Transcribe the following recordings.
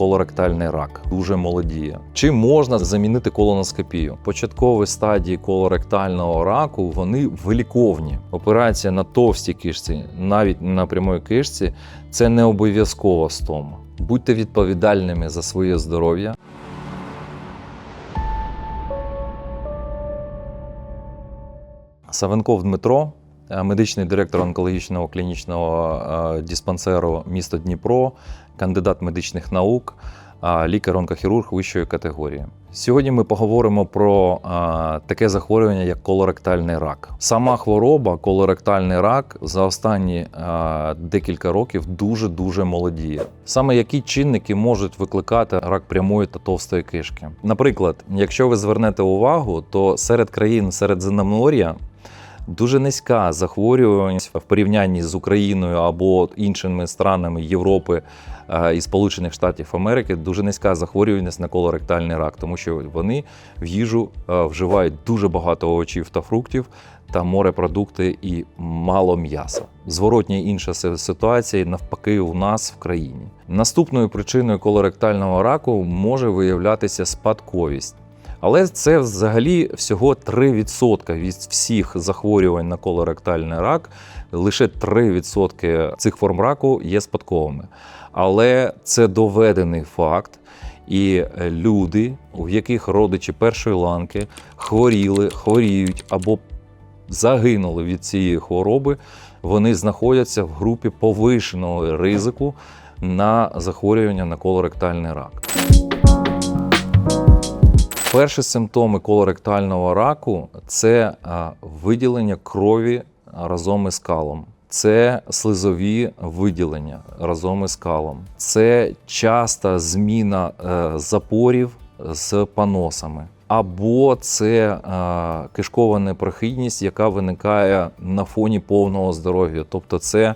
колоректальний рак, дуже молодіє. Чи можна замінити колоноскопію? Початкові стадії колоректального раку вони виліковні. Операція на товстій кишці, навіть на прямої кишці, це не обов'язкова стома. Будьте відповідальними за своє здоров'я. Савенков Дмитро, медичний директор онкологічного клінічного е, диспансеру міста Дніпро, кандидат медичних наук, е, лікар-онкохірург вищої категорії. Сьогодні ми поговоримо про е, таке захворювання, як колоректальний рак. Сама хвороба, колоректальний рак, за останні е, декілька років дуже дуже молодіє. Саме які чинники можуть викликати рак прямої та товстої кишки? Наприклад, якщо ви звернете увагу, то серед країн Середземномор'я Дуже низька захворюваність в порівнянні з Україною або іншими странами Європи е, і Сполучених Штатів Америки. Дуже низька захворюваність на колоректальний рак, тому що вони в їжу е, вживають дуже багато овочів та фруктів та морепродукти і мало м'яса. Зворотня інша ситуація навпаки у нас в країні. Наступною причиною колоректального раку може виявлятися спадковість. Але це взагалі всього 3% від всіх захворювань на колоректальний рак. Лише 3% цих форм раку є спадковими. Але це доведений факт. І люди, у яких родичі першої ланки хворіли, хворіють або загинули від цієї хвороби, вони знаходяться в групі повишеного ризику на захворювання на колоректальний рак. Перші симптоми колоректального раку це виділення крові разом із калом. Це слизові виділення разом із калом. Це часта зміна е, запорів з паносами. Або це кишкова непрохідність, яка виникає на фоні повного здоров'я. Тобто це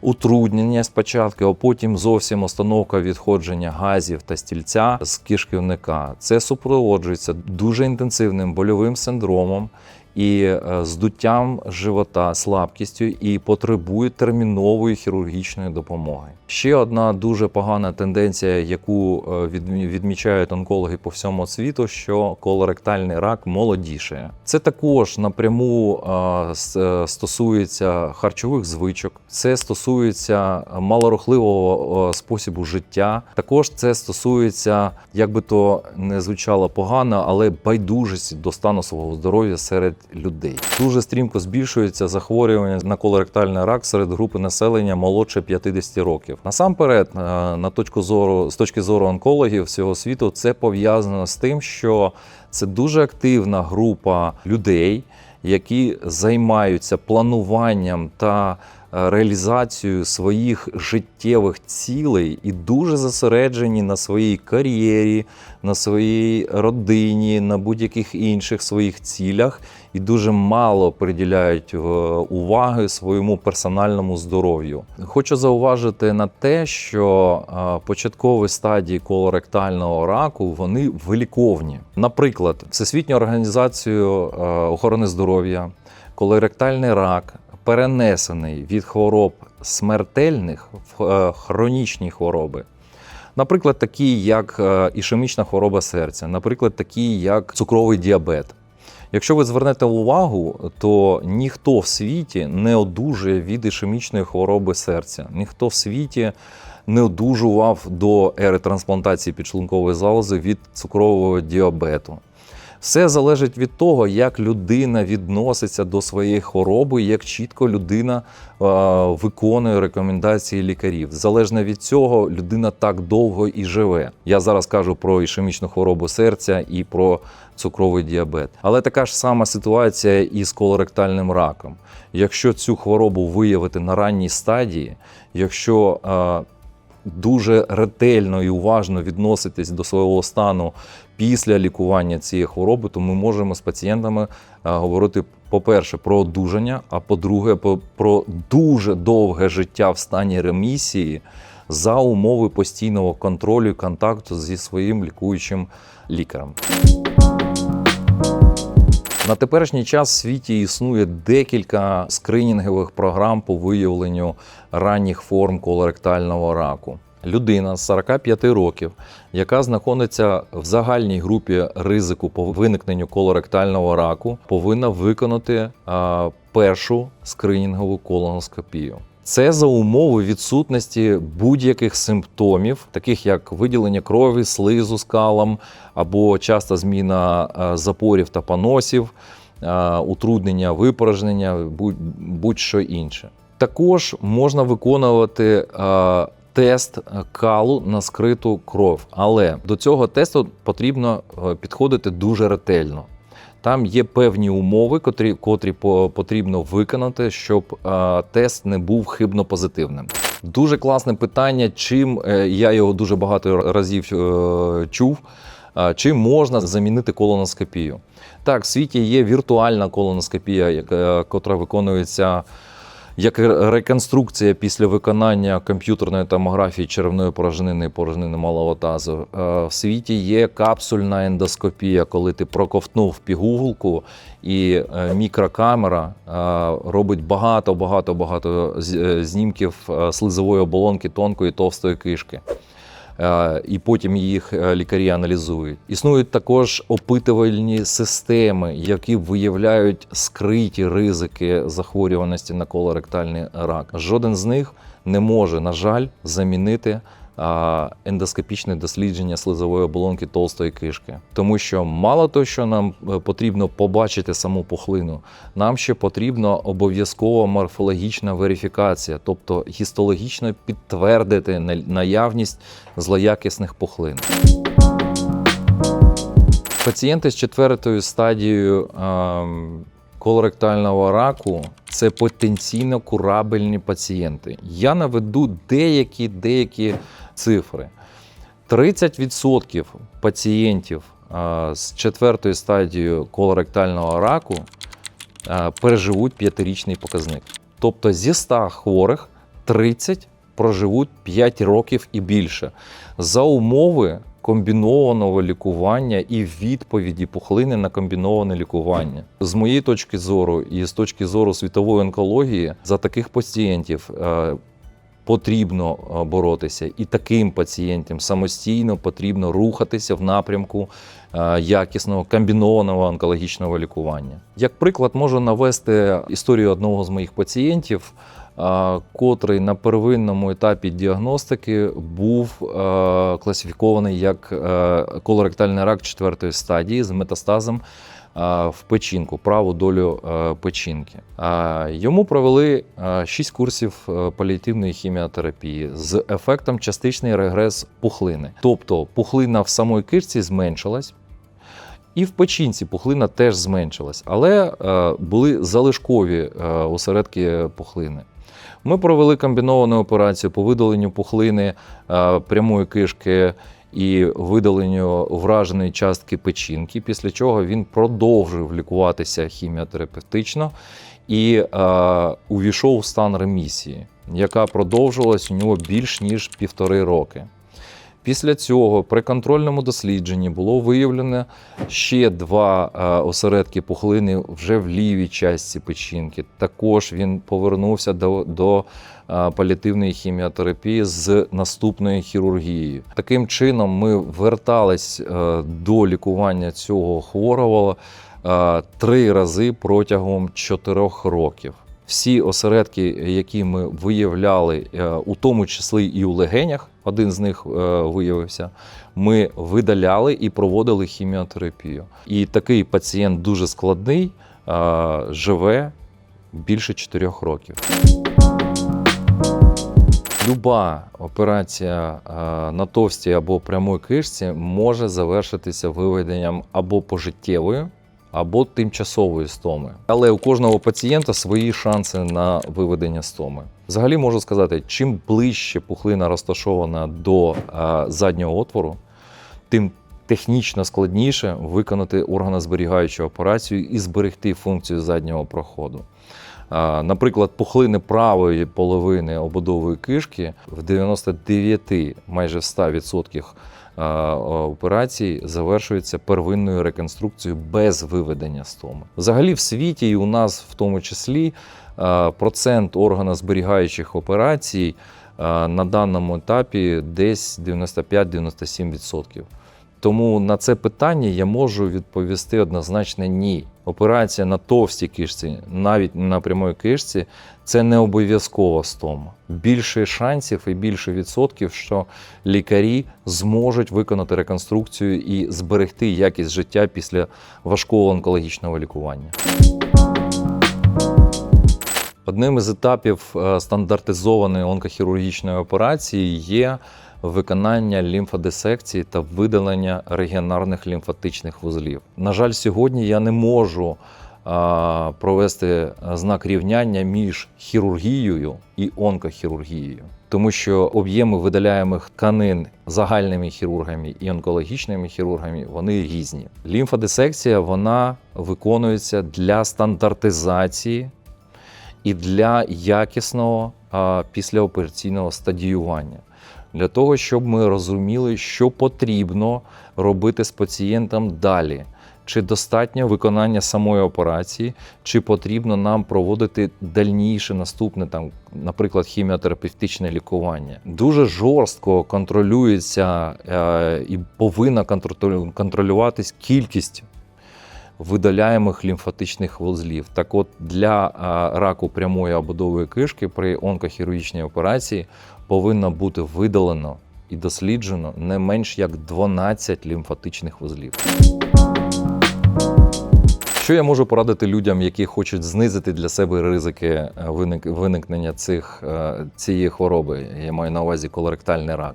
утруднення спочатку, а потім зовсім остановка відходження газів та стільця з кишківника. Це супроводжується дуже інтенсивним больовим синдромом і е, здуттям живота, слабкістю і потребує термінової хірургічної допомоги. Ще одна дуже погана тенденція, яку е, відмічають онкологи по всьому світу, що колоректальний рак молодішає. Це також напряму е, стосується харчових звичок, це стосується малорухливого способу життя. Також це стосується, як би то не звучало погано, але байдужості до стану свого здоров'я серед людей. Дуже стрімко збільшується захворювання на колоректальний рак серед групи населення молодше 50 років. Насамперед, е, на точку зору з точки зору онкологів всього світу, це пов'язано з тим, що це дуже активна група людей, які займаються плануванням та е, реалізацією своїх життєвих цілей і дуже зосереджені на своїй кар'єрі, на своїй родині, на будь-яких інших своїх цілях, і дуже мало приділяють е, уваги своєму персональному здоров'ю. Хочу зауважити на те, що е, початкові стадії колоректального раку вони виліковні. Наприклад, Всесвітню організацію охорони здоров'я, колоректальний рак перенесений від хвороб смертельних в е, хронічні хвороби. Наприклад, такі як е, ішемічна хвороба серця, наприклад, такі як цукровий діабет. Якщо ви звернете увагу, то ніхто в світі не одужує від ішемічної хвороби серця. Ніхто в світі не одужував до ери трансплантації підшлункової залози від цукрового діабету. Все залежить від того, як людина відноситься до своєї хвороби, як чітко людина е, виконує рекомендації лікарів. Залежно від цього, людина так довго і живе. Я зараз кажу про ішемічну хворобу серця і про цукровий діабет. Але така ж сама ситуація і з колоректальним раком. Якщо цю хворобу виявити на ранній стадії, якщо е, дуже ретельно і уважно відноситись до свого стану після лікування цієї хвороби, то ми можемо з пацієнтами е, говорити, по-перше, про одужання, а по-друге, про дуже довге життя в стані ремісії за умови постійного контролю і контакту зі своїм лікуючим лікарем. На теперішній час в світі існує декілька скринінгових програм по виявленню ранніх форм колоректального раку. людина з 45 років, яка знаходиться в загальній групі ризику по виникненню колоректального раку, повинна виконати першу скринінгову колоноскопію. Це за умови відсутності будь-яких симптомів, таких як виділення крові, слизу скалам або часта зміна е, запорів та поносів, е, утруднення випорожнення, будь- будь-що інше. Також можна виконувати е, тест калу на скриту кров, але до цього тесту потрібно підходити дуже ретельно. Там є певні умови, котрі, котрі потрібно виконати, щоб е, тест не був хибно позитивним. Дуже класне питання, чим е, я його дуже багато разів е, чув. е, Чим можна замінити колоноскопію? Так, в світі є віртуальна колоноскопія, яка, котра виконується як реконструкція після виконання комп'ютерної томографії черевної порожнини і порожнини малого тазу. Е, В світі є капсульна ендоскопія, коли ти проковтнув пігулку, і е, мікрокамера е, робить багато, багато, багато знімків слизової оболонки тонкої товстої кишки. І потім їх е, лікарі аналізують. Існують також опитувальні системи, які виявляють скриті ризики захворюваності на колоректальний рак. Жоден з них не може, на жаль, замінити ендоскопічне дослідження слизової оболонки толстої кишки. Тому що мало того, що нам е, потрібно побачити саму пухлину, нам ще потрібна обов'язкова морфологічна верифікація, тобто гістологічно підтвердити наявність злоякісних пухлин. Пацієнти з четвертою стадією колоректального раку це потенційно курабельні пацієнти. Я наведу деякі, деякі цифри. 30% пацієнтів з четвертою стадією колоректального раку переживуть п'ятирічний показник. Тобто зі 100 хворих 30 проживуть 5 років і більше за умови комбінованого лікування і відповіді пухлини на комбіноване лікування. З моєї точки зору і з точки зору світової онкології, за таких пацієнтів е, потрібно е, боротися, і таким пацієнтам самостійно потрібно рухатися в напрямку е, якісного комбінованого онкологічного лікування. Як приклад, можу навести історію одного з моїх пацієнтів, котрий на первинному етапі діагностики був е, класифікований як е, колоректальний рак четвертої стадії з метастазом е, в печінку, праву долю печінки. Йому провели 6 курсів паліативної хіміотерапії з ефектом частичний регрес пухлини. Тобто пухлина в самої кишці зменшилась. І в печінці пухлина теж зменшилась, але були залишкові осередки пухлини. Ми провели комбіновану операцію по видаленню пухлини е, прямої кишки і видаленню враженої частки печінки, після чого він продовжив лікуватися хіміотерапевтично і е, увійшов в стан ремісії, яка продовжувалась у нього більш ніж півтори роки. Після цього при контрольному дослідженні було виявлено ще два е, осередки пухлини вже в лівій частці печінки. Також він повернувся до, до е, паліативної хіміотерапії з наступною хірургією. Таким чином, ми вертались е, до лікування цього хворого три рази протягом чотирьох років. Всі осередки, які ми виявляли, е, у тому числі і у легенях, один з них е, виявився, ми видаляли і проводили хіміотерапію. І такий пацієнт дуже складний, е, живе більше 4 років. Люба операція на товстій або прямій кишці може завершитися виведенням або пожиттєвої, або тимчасової стоми. Але у кожного пацієнта свої шанси на виведення стоми. Взагалі можу сказати, чим ближче пухлина розташована до е, заднього отвору, тим технічно складніше виконати органозберігаючу операцію і зберегти функцію заднього проходу. Наприклад, пухлини правої половини ободової кишки в 99, майже в 100% операцій завершується первинною реконструкцією без виведення стоми. Взагалі, в світі і у нас в тому числі процент органозберігаючих операцій на даному етапі десь 95-97%. Тому на це питання я можу відповісти однозначно ні. Операція на товстій кишці, навіть на прямої кишці, це не обов'язкова стома. Більше шансів і більше відсотків, що лікарі зможуть виконати реконструкцію і зберегти якість життя після важкого онкологічного лікування. Одним із етапів е, стандартизованої онкохірургічної операції є виконання лімфодисекції та видалення регіонарних лімфатичних вузлів. На жаль, сьогодні я не можу провести знак рівняння між хірургією і онкохірургією, тому що об'єми видаляємих тканин загальними хірургами і онкологічними хірургами вони різні. Лімфодисекція вона виконується для стандартизації і для якісного післяопераційного стадіювання. Для того, щоб ми розуміли, що потрібно робити з пацієнтом далі. Чи достатньо виконання самої операції, чи потрібно нам проводити дальніше наступне, там, наприклад, хіміотерапевтичне лікування. Дуже жорстко контролюється е, і повинна контролю- контролюватись кількість видаляємих лімфатичних вузлів. Так от для раку прямої обудової кишки при онкохірургічній операції повинно бути видалено і досліджено не менш як 12 лімфатичних вузлів. Що я можу порадити людям, які хочуть знизити для себе ризики е, виник- виникнення цих, е, цієї хвороби? Я маю на увазі колоректальний рак.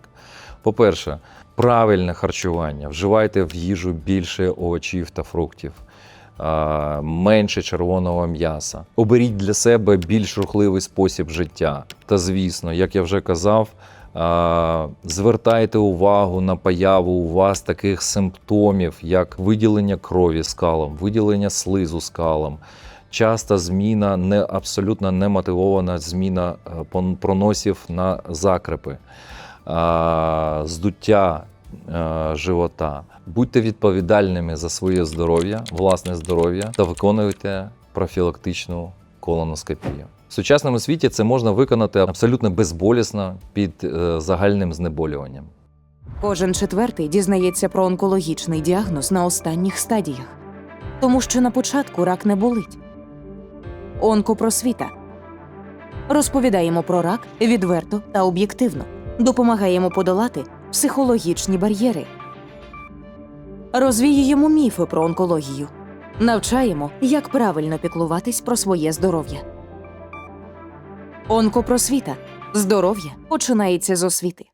По-перше, правильне харчування. Вживайте в їжу більше овочів та фруктів, менше червоного м'яса. Оберіть для себе більш рухливий спосіб життя. Та звісно, як я вже казав, звертайте увагу на появу у вас таких симптомів, як виділення крові скалом, виділення слизу скалом. Часта зміна не абсолютно немотивована зміна е, проносів на закрепи здуття е, живота. Будьте відповідальними за своє здоров'я, власне здоров'я та виконуйте профілактичну колоноскопію. В сучасному світі це можна виконати абсолютно безболісно під е, загальним знеболюванням. Кожен четвертий дізнається про онкологічний діагноз на останніх стадіях, тому що на початку рак не болить. Онкопросвіта. Розповідаємо про рак відверто та об'єктивно. Допомагаємо подолати психологічні бар'єри. Розвіюємо міфи про онкологію. Навчаємо, як правильно піклуватись про своє здоров'я. Онкопросвіта. Здоров'я починається з освіти.